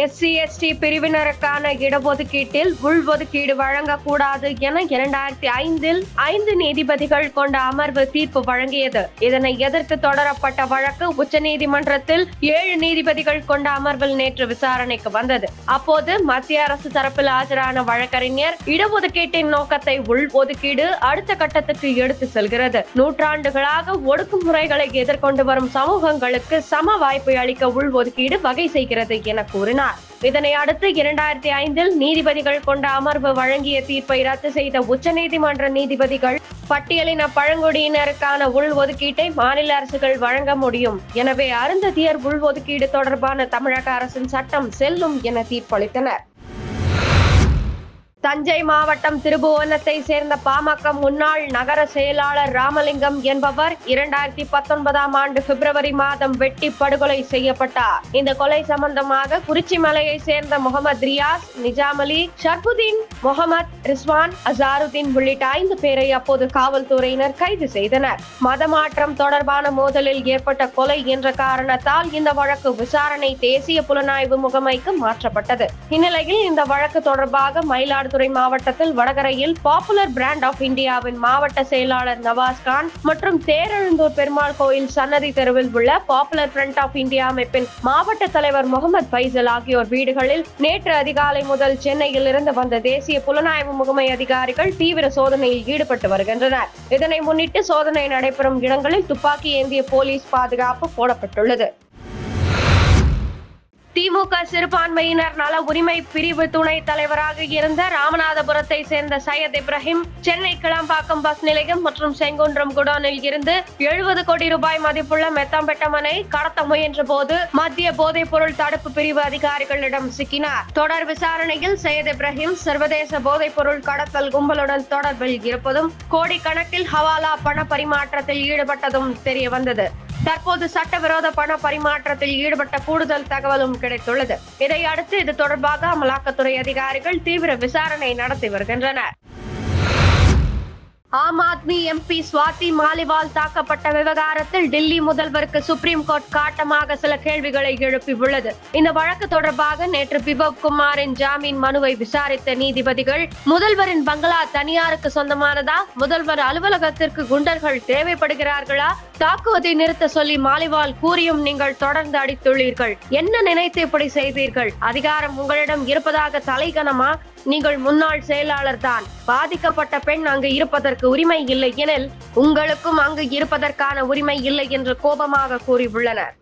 SC ST பிரிவினருக்கான இடஒதுக்கீட்டில் உள்ஒதுக்கீடு வழங்கக்கூடாது என இரண்டாயிரத்தி ஐந்தில் ஐந்து நீதிபதிகள் கொண்ட அமர்வு தீர்ப்பு வழங்கியது. இதனை எதிர்த்து தொடரப்பட்ட வழக்கு உச்சநீதிமன்றத்தில் ஏழு நீதிபதிகள் கொண்ட அமர்வில் நேற்று விசாரணைக்கு வந்தது. அப்போது மத்திய அரசு தரப்பில் ஆஜரான வழக்கறிஞர் இடஒதுக்கீட்டின் நோக்கத்தை உள்ஒதுக்கீடு அடுத்த கட்டத்துக்கு எடுத்து செல்கிறது. நூற்றாண்டுகளாக ஒடுக்குமுறைகளை எதிர்கொண்டு வரும் சமூகங்களுக்கு சம வாய்ப்பை அளிக்க உள்ஒதுக்கீடு வகை செய்கிறது என கூறினார். இதனை அடுத்து இரண்டாயிரத்தி ஐந்தில் நீதிபதிகள் கொண்ட அமர்வு வழங்கிய தீர்ப்பை ரத்து செய்த உச்சநீதிமன்ற நீதிபதிகள் பட்டியலின பழங்குடியினருக்கான உள்ஒதுக்கீட்டை மாநில அரசுகள் வழங்க முடியும். எனவே அருந்ததியர் உள்ஒதுக்கீடு தொடர்பான தமிழக அரசின் சட்டம் செல்லும் என தீர்ப்பளித்தனர். தஞ்சை மாவட்டம் திருபுவனத்தை சேர்ந்த பாமக முன்னாள் நகர செயலாளர் ராமலிங்கம் என்பவர் இரண்டாயிரத்தி பத்தொன்பதாம் ஆண்டு பிப்ரவரி மாதம் வெட்டி படுகொலை செய்யப்பட்டார். இந்த கொலை சம்பந்தமாக குறிச்சி மலையை சேர்ந்த முகமது ரியாஸ் நிஜாமலி ஷர்புதீன் முகமது ரிஸ்வான் அசாருதீன் உள்ளிட்ட ஐந்து பேரை அப்போது காவல்துறையினர் கைது செய்தனர். மதமாற்றம் தொடர்பான மோதலில் ஏற்பட்ட கொலை என்ற காரணத்தால் இந்த வழக்கு விசாரணை தேசிய புலனாய்வு முகமைக்கு மாற்றப்பட்டது. இந்நிலையில் இந்த வழக்கு தொடர்பாக மயிலாடு மயிலாடுதுறை மாவட்டத்தில் வடகரையில் பாப்புலர் பிராண்ட் ஆஃப் இந்தியாவின் மாவட்ட செயலாளர் நவாஸ் கான் மற்றும் தேரெழுந்தூர் பெருமாள் கோயில் சன்னதி தெருவில் உள்ள பாப்புலர் ஃப்ரண்ட் ஆஃப் இந்தியா அமைப்பின் மாவட்ட தலைவர் முகமது பைசல் ஆகியோர் வீடுகளில் நேற்று அதிகாலை முதல் சென்னையில் இருந்து வந்த தேசிய புலனாய்வு முகமை அதிகாரிகள் தீவிர சோதனையில் ஈடுபட்டு வருகின்றனர். இதனை முன்னிட்டு சோதனை நடைபெறும் இடங்களில் துப்பாக்கி ஏந்திய போலீஸ் பாதுகாப்பு போடப்பட்டுள்ளது. திமுக சிறுபான்மையினர் நல உரிமை பிரிவு துணைத் தலைவராக இருந்த ராமநாதபுரத்தை சேர்ந்த சையத் இப்ராஹிம் சென்னை கிளம்பாக்கம் பஸ் நிலையம் மற்றும் செங்குன்றம் குடோனில் இருந்து எழுபது கோடி ரூபாய் மதிப்புள்ள மெத்தாம்பெட்டமனை கடத்த முயன்ற போது மத்திய போதைப் பொருள் தடுப்பு பிரிவு அதிகாரிகளிடம் சிக்கினார். தொடர் விசாரணையில் சையத் இப்ராஹிம் சர்வதேச போதைப் பொருள் கடத்தல் கும்பலுடன் தொடர்பில் இருப்பதும் கோடிக்கணக்கில் ஹவாலா பண பரிமாற்றத்தில் ஈடுபட்டதும் தெரியவந்தது. தற்போது சட்டவிரோத பண பரிமாற்றத்தில் ஈடுபட்ட கூடுதல் தகவலும் கிடைத்துள்ளது. இதையடுத்து இது தொடர்பாக அமலாக்கத்துறை அதிகாரிகள் தீவிர விசாரணை நடத்தி வருகின்றனர். ஆம் ஆத்மி எம்பி சுவாதி மாலிவால் தாக்கப்பட்ட விவகாரத்தில் டெல்லி முதல்வருக்கு சுப்ரீம் கோர்ட் காட்டமாக சில கேள்விகளை எழுப்பியுள்ளது. இந்த வழக்கு தொடர்பாக நேற்று பிபப் குமாரின் ஜாமீன் மனுவை விசாரித்த நீதிபதிகள் முதல்வரின் பங்களா தனியாருக்கு சொந்தமானதா முதல்வர் அலுவலகத்திற்கு குண்டர்கள் தேவைப்படுகிறார்களா தாக்குவதை நிறுத்த சொல்லி மாலிவால் கூறியும் நீங்கள் தொடர்ந்து அடித்துள்ளீர்கள். என்ன நினைத்து இப்படி செய்தீர்கள்? அதிகாரம் உங்களிடம் இருப்பதாக தலைகணமா நீங்கள் முன்னாள் செயலாளர் தான். பாதிக்கப்பட்ட பெண் அங்கு இருப்பதற்கு உரிமை இல்லை எனில் உங்களுக்கும் அங்கு இருப்பதற்கான உரிமை இல்லை என்று கோபமாக கூறியுள்ளனர்.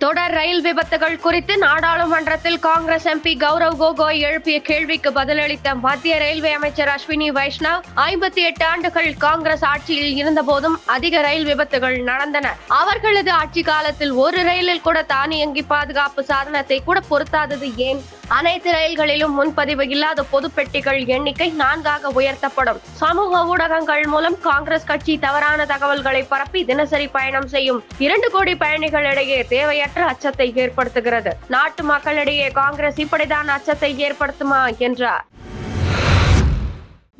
தொடர் ரயில் விபத்துகள் குறித்து நாடாளுமன்றத்தில் காங்கிரஸ் எம்பி கௌரவ் கோகோய் எழுப்பிய கேள்விக்கு பதிலளித்த மத்திய ரயில்வே அமைச்சர் அஸ்வினி வைஷ்ணவ் ஐம்பத்தி எட்டு ஆண்டுகள் காங்கிரஸ் ஆட்சியில் இருந்தபோதும் அதிக ரயில் விபத்துகள் நடந்தன. அவர்களது ஆட்சி காலத்தில் ஒரு ரயிலில் கூட தானியங்கி பாதுகாப்பு சாதனத்தை கூட பொருத்தாதது ஏன்? அனைத்து ரயில்களிலும் முன்பதிவு இல்லாத பொது பெட்டிகள் எண்ணிக்கை நான்காக உயர்த்தப்படும். சமூக ஊடகங்கள் மூலம் காங்கிரஸ் கட்சி தவறான தகவல்களை பரப்பி தினசரி பயணம் செய்யும் இரண்டு கோடி பயணிகளிடையே தேவையற்ற அச்சத்தை ஏற்படுத்துகிறது. நாட்டு மக்களிடையே காங்கிரஸ் இப்படிதான் அச்சத்தை ஏற்படுத்துமா? என்றார்.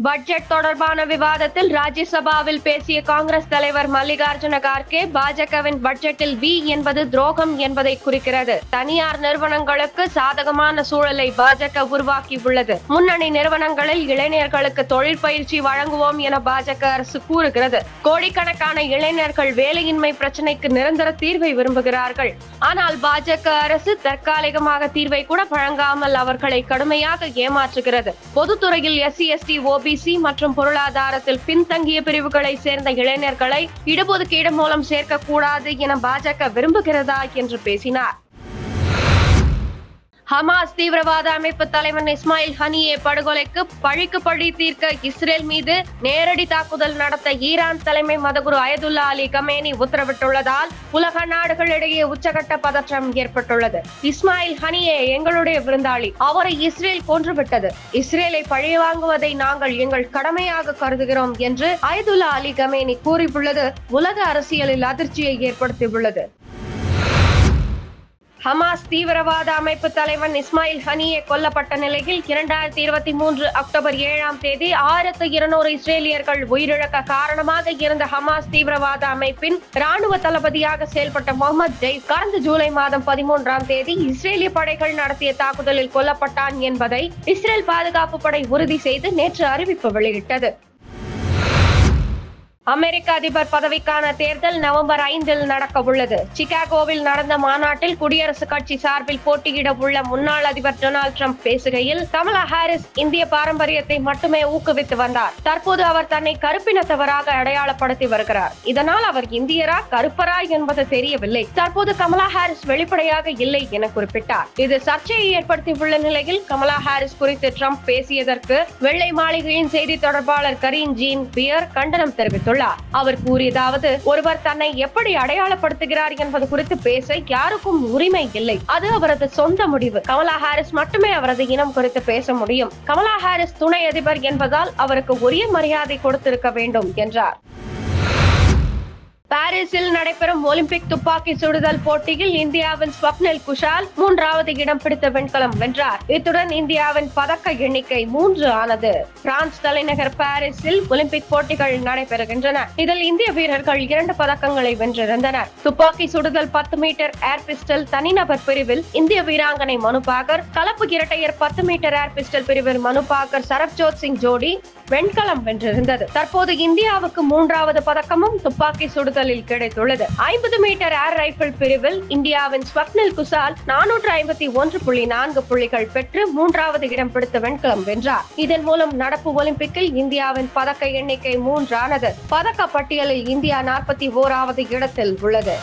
பட்ஜெட் தொடர்பான விவாதத்தில் ராஜ்யசபாவில் பேசிய காங்கிரஸ் தலைவர் மல்லிகார்ஜுன கார்கே பாஜகவின் பட்ஜெட்டில் வி என்பது துரோகம் என்பதை குறிக்கிறது. தனியார் நிறுவனங்களுக்கு சாதகமான சூழலை பாஜக உருவாக்கி உள்ளது முன்னணி நிறுவனங்களில் இளைஞர்களுக்கு தொழில் பயிற்சி வழங்குவோம் என பாஜக அரசு கூறுகிறது. கோடிக்கணக்கான இளைஞர்கள் வேலையின்மை பிரச்சனைக்கு நிரந்தர தீர்வை விரும்புகிறார்கள். ஆனால் பாஜக அரசு தற்காலிகமாக தீர்வை கூட வழங்காமல் அவர்களை கடுமையாக ஏமாற்றுகிறது. பொதுத்துறையில் எஸ்சி எஸ்டி ஓபிசி மற்றும் பொருளாதாரத்தில் பின்தங்கிய பிரிவுகளை சேர்ந்த இளைஞர்களை இடஒதுக்கீடு மூலம் சேர்க்கக்கூடாது என பாஜக விரும்புகிறதா என்று பேசினார். ஹமாஸ் தீவிரவாத அமைப்பு தலைவன் இஸ்மாயில் ஹனியே படுகொலைக்கு பழிக்கு பழி தீர்க்க இஸ்ரேல் மீது நேரடி தாக்குதல் நடத்த ஈரான் தலைமை மதகுரு அயதுல்லா அலி கமேனி உத்தரவிட்டுள்ளதால் உலக நாடுகளிடையே உச்சகட்ட பதற்றம் ஏற்பட்டுள்ளது. இஸ்மாயில் ஹனியே எங்களுடைய விருந்தாளி. அவரை இஸ்ரேல் கொன்றுவிட்டது. இஸ்ரேலை பழிவாங்குவதை நாங்கள் எங்கள் கடமையாக கருதுகிறோம் என்று அயதுல்லா அலி கமேனி கூறியுள்ளது. உலக அரசியலில் அதிர்ச்சியை ஏற்படுத்தியுள்ளது. ஹமாஸ் தீவிரவாத அமைப்பு தலைவன் இஸ்மாயில் ஹனியே கொல்லப்பட்ட நிலையில் இரண்டாயிரத்தி இருபத்தி மூன்று அக்டோபர் ஏழாம் தேதி ஆயிரத்து இருநூறு இஸ்ரேலியர்கள் உயிரிழக்க காரணமாக இருந்த ஹமாஸ் தீவிரவாத அமைப்பின் ராணுவ தளபதியாக செயல்பட்ட முகமது ஜெய் கடந்த ஜூலை மாதம் பதிமூன்றாம் தேதி இஸ்ரேலிய படைகள் நடத்திய தாக்குதலில் கொல்லப்பட்டான் என்பதை இஸ்ரேல் பாதுகாப்பு படை உறுதி செய்து நேற்று அறிவிப்பு வெளியிட்டது. அமெரிக்க அதிபர் பதவிக்கான தேர்தல் நவம்பர் ஐந்தில் நடக்க உள்ளது. சிகாகோவில் நடந்த மாநாட்டில் குடியரசுக் கட்சி சார்பில் போட்டியிட உள்ள முன்னாள் அதிபர் டொனால்டு ட்ரம்ப் பேசுகையில் கமலா ஹாரிஸ் இந்திய பாரம்பரியத்தை மட்டுமே ஊக்குவித்து வந்தார். தற்போது அவர் தன்னை கருப்பினத்தவராக அடையாளப்படுத்தி வருகிறார். இதனால் அவர் இந்தியரா கருப்பரா என்பது தெரியவில்லை. தற்போது கமலா ஹாரிஸ் வெளிப்படையாக இல்லை என குறிப்பிட்டார். இது சர்ச்சையை ஏற்படுத்தியுள்ள நிலையில் கமலா ஹாரிஸ் குறித்து ட்ரம்ப் பேசியதற்கு வெள்ளை மாளிகையின் செய்தி தொடர்பாளர் கரீன் ஜீன் பியர் கண்டனம் தெரிவித்துள்ளார். உள்ளார் அவர் கூறியதாவது ஒருவர் தன்னை எப்படி அடையாளப்படுத்துகிறார் என்பது குறித்து பேச யாருக்கும் உரிமை இல்லை. அது அவரது சொந்த முடிவு. கமலா ஹாரிஸ் மட்டுமே அவரது இனம் குறித்து பேச முடியும். கமலா ஹாரிஸ் துணை அதிபர் என்பதால் அவருக்கு உரிய மரியாதை கொடுத்திருக்க வேண்டும் என்றார். பாரிஸில் நடைபெறும் ஒலிம்பிக் துப்பாக்கி சுடுதல் போட்டியில் இந்தியாவின் ஸ்வப்னில் குஷால் மூன்றாவது இடம் பிடித்த வெண்கலம் வென்றார். இத்துடன் இந்தியாவின் பதக்க எண்ணிக்கை மூன்று ஆனது. பிரான்ஸ் தலைநகர் பாரிஸில் ஒலிம்பிக் போட்டிகள் நடைபெறுகின்றன. இதில் இந்திய வீரர்கள் இரண்டு பதக்கங்களை வென்றிருந்தனர். துப்பாக்கி சுடுதல் பத்து மீட்டர் ஏர் பிஸ்டல் தனிநபர் பிரிவில் இந்திய வீராங்கனை மனு பாகர் கலப்பு இரட்டையர் பத்து மீட்டர் ஏர் பிஸ்டல் பிரிவில் மனு பாகர் சரப்ஜோத் சிங் ஜோடி வெண்கலம் வென்றிருந்தது. தற்போது இந்தியாவுக்கு மூன்றாவது பதக்கமும் துப்பாக்கி சுடுதலில் கிடைத்துள்ளது. ஐம்பது மீட்டர் ஏர் ரைபிள் பிரிவில் இந்தியாவின் ஸ்வப்னில் குசால் நானூற்று ஐம்பத்தி ஒன்று புள்ளி நான்கு புள்ளிகள் பெற்று மூன்றாவது இடம் பிடித்த வெண்கலம் வென்றார். இதன் மூலம் நடப்பு ஒலிம்பிக்கில் இந்தியாவின் பதக்க எண்ணிக்கை மூன்றானது. பதக்க பட்டியலில் இந்தியா நாற்பத்தி ஓராவது இடத்தில் உள்ளது.